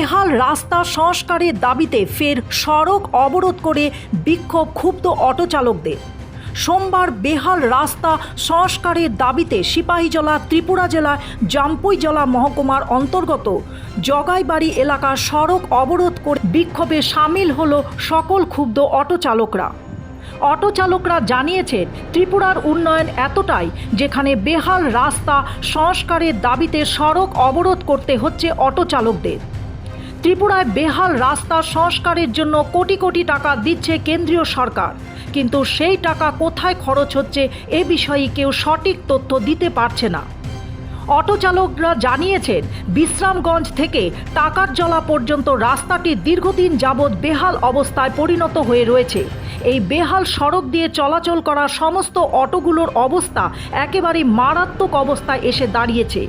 রাস্তা সংস্কারের দাবিতে ফের সড়ক অবরোধ করে বিক্ষোভ ক্ষুব্ধ অটো চালকদের সোমবার বেহাল রাস্তা সংস্কারের দাবিতে সিপাহীজলা ত্রিপুরা জেলা মহকুমার অন্তর্গত জগাইবাড়ি এলাকার সড়ক অবরোধ করে বিক্ষোভে সামিল হল সকল ক্ষুব্ধ অটো চালকরা অটো চালকরা জানিয়েছেন ত্রিপুরার উন্নয়ন এতটাই যেখানে বেহাল রাস্তা সংস্কারের দাবিতে সড়ক অবরোধ করতে হচ্ছে অটো চালকদের ত্রিপুরায় বেহাল রাস্তা সংস্কারের জন্য কোটি কোটি টাকা দিচ্ছে কেন্দ্রীয় সরকার। কিন্তু সেই টাকা কোথায় খরচ হচ্ছে এ বিষয়ে কেউ সঠিক তথ্য দিতে পারছে না। অটো চালকরা জানিয়েছেন, বিশ্রামগঞ্জ থেকে টাকার জলা পর্যন্ত রাস্তাটি দীর্ঘদিন যাবৎ বেহাল অবস্থায় পরিণত হয়ে রয়েছে। এই বেহাল সড়ক দিয়ে চলাচল করা সমস্ত অটোগুলোর অবস্থা একেবারে মারাত্মক অবস্থায় এসে দাঁড়িয়েছে।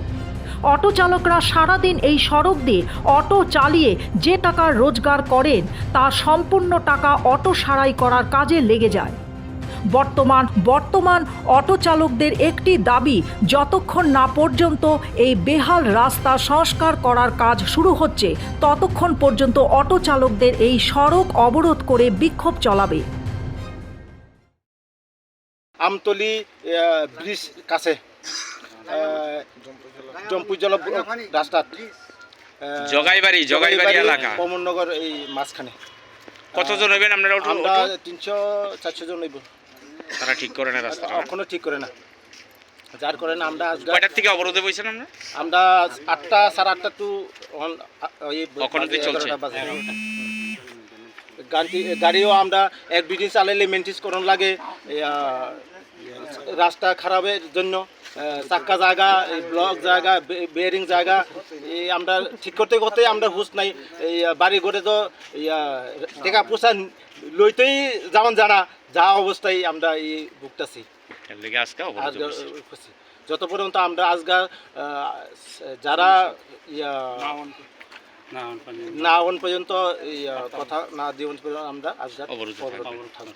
অটো চালকরা সারাদিন এই সড়ক দিয়ে অটো চালিয়ে যে টাকা রোজগার করেন, তা সম্পূর্ণ টাকা অটো সারাই করার কাজে লেগে যায়। বর্তমান বর্তমান অটো চালকদের একটি দাবি, যতক্ষণ না পর্যন্ত এই বেহাল রাস্তা সংস্কার করার কাজ শুরু হচ্ছে, ততক্ষণ পর্যন্ত অটো চালকদের এই সড়ক অবরোধ করে বিক্ষোভ চলাবে। আমতলি ব্রিজ কাছে। জল রাস্তা জগাইবাড়ি জগাইবাড়ি এলাকা। এই মাঝখানে। কতজন হইবেন আপনারা আমরা তিনশো চারশো জন হইব। তারা ঠিক করে না? এখনও ঠিক করে না। যার করে না আমরা কয়টার থেকে অবরোধে বইছেন আমরা আমরা আটটা সাড়ে আটটা টু চলছে? গাড়িও আমরা এক দুই দিন চালাইলে মেনটেন্স করন লাগে রাস্তা খারাপের জন্য। চাক্কা জায়গা এই ব্লক জায়গা বেয়ারিং জায়গা এই আমরা ঠিক করতে করতে আমরা হুশ নাই এই বাড়ি ঘরে তো আহ, টাকা পয়সা লইতেই যেমন জানা যা অবস্থায় আমরা এই ভুগতেছি। যত পর্যন্ত আমরা আজকে যারা ইয়া, না হন পর্যন্ত ইয়া, কথা না দিন পর্যন্ত আমরা অবরোধে অবরোধ থাকব।